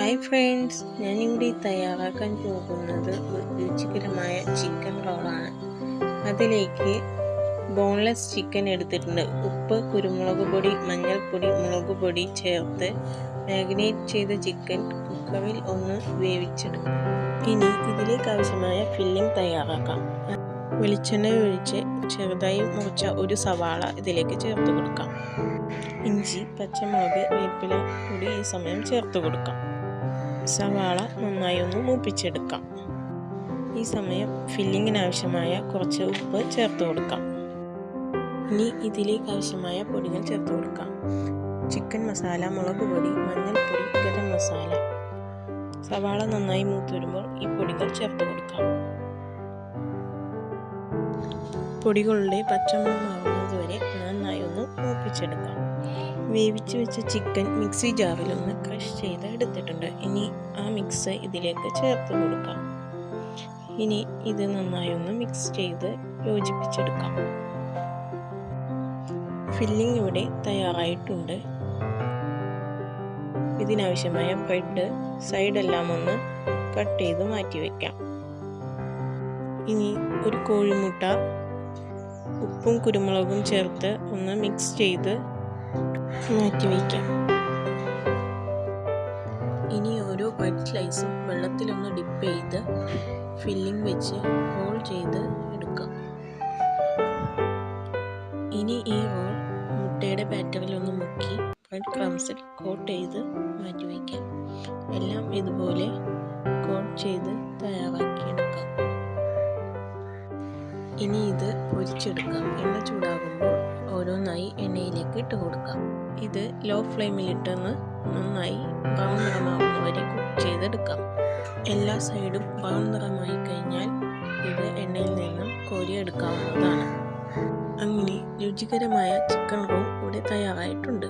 Hi friends ഞാനിവിടെ തയ്യാറാക്കാൻ പോകുന്നത് ഒരു രുചികരമായ ചിക്കൻ റോളാണ് അതിലേക്ക് ബോൺലെസ് ചിക്കൻ എടുത്തിട്ടുണ്ട്. ഉപ്പ് കുരുമുളക് പൊടി മഞ്ഞൾപ്പൊടി മുളക് പൊടി ചേർത്ത് മാഗ്നേറ്റ് ചെയ്ത ചിക്കൻ കുക്കറിൽ ഒന്ന് വേവിച്ചെടുക്കും. ഇനി ഇതിലേക്ക് ആവശ്യമായ ഫില്ലിംഗ് തയ്യാറാക്കാം. വെളിച്ചെണ്ണ ഒഴിച്ച് ചെറുതായി മുറിച്ച ഒരു സവാള ഇതിലേക്ക് ചേർത്ത് കൊടുക്കാം. ഇഞ്ചി പച്ചമുളക് വേപ്പില കൂടി ഈ സമയം ചേർത്ത് കൊടുക്കാം. സവാള നന്നായി ഒന്ന് മൂപ്പിച്ചെടുക്കാം. ഈ സമയം ഫില്ലിങ്ങിന് ആവശ്യമായ കുറച്ച് ഉപ്പ് ചേർത്ത് കൊടുക്കാം. ഇനി ഇതിലേക്ക് ആവശ്യമായ പൊടികൾ ചേർത്ത് കൊടുക്കാം. ചിക്കൻ മസാല മുളക് പൊടി മഞ്ഞൾപ്പൊടി ഗരം മസാല. സവാള നന്നായി മൂത്ത് വരുമ്പോൾ ഈ പൊടികൾ ചേർത്ത് കൊടുക്കാം. പൊടികളുടെ പച്ചമണം മാറുന്നത് വരെ നന്നായി ഒന്ന് മൂപ്പിച്ചെടുക്കാം. വേവിച്ച് വെച്ച ചിക്കൻ മിക്സി ജാറിൽ ഒന്ന് ക്രഷ് ചെയ്ത് എടുത്തിട്ടുണ്ട്. ഇനി ആ മിക്സ് ഇതിലേക്ക് ചേർത്ത് കൊടുക്കാം. ഇനി ഇത് നന്നായി ഒന്ന് മിക്സ് ചെയ്ത് യോജിപ്പിച്ചെടുക്കാം. ഫില്ലിംഗ് ഇവിടെ തയ്യാറായിട്ടുണ്ട്. ഇതിനാവശ്യമായ ബ്രെഡ് സൈഡെല്ലാം ഒന്ന് കട്ട് ചെയ്ത് മാറ്റി വയ്ക്കാം ഇനി ഒരു കോഴിമുട്ട ഉപ്പും കുരുമുളകും ചേർത്ത് ഒന്ന് മിക്സ് ചെയ്ത് മാറ്റി വയ്ക്കാം ഇനി ഓരോ വൈറ്റ് സ്ലൈസും വെള്ളത്തിലൊന്ന് ഡിപ്പ് ചെയ്ത് ഫില്ലിംഗ് വെച്ച് ഹോൾ ചെയ്ത് എടുക്കാം. ഇനി ഈ ഹോൾ മുട്ടയുടെ ബാറ്ററിലൊന്ന് മുക്കി ബ്രെഡ് ക്രംസിൽ കോട്ട് ചെയ്ത് മാറ്റി വയ്ക്കാം. എല്ലാം ഇതുപോലെ കോട്ട് ചെയ്ത് തയ്യാറാക്കിയെടുക്കാം ഇനി ഇത് പൊരിച്ചെടുക്കാം. എണ്ണ ചൂടാകുമ്പോൾ ഓരോന്നായി എണ്ണയിലേക്ക് ഇട്ട് കൊടുക്കാം. ഇത് ലോ ഫ്ലെയിമിലിട്ടൊന്ന് നന്നായി ബ്രൗൺ നിറമാവുന്ന വരെ കുക്ക് ചെയ്തെടുക്കാം. എല്ലാ സൈഡും ബ്രൗൺ നിറമായി കഴിഞ്ഞാൽ ഇത് എണ്ണയിൽ നിന്നും കോരിയെടുക്കാവുന്നതാണ് അങ്ങനെ രുചികരമായ ചിക്കൻ റോൾ ഇവിടെ തയ്യാറായിട്ടുണ്ട്.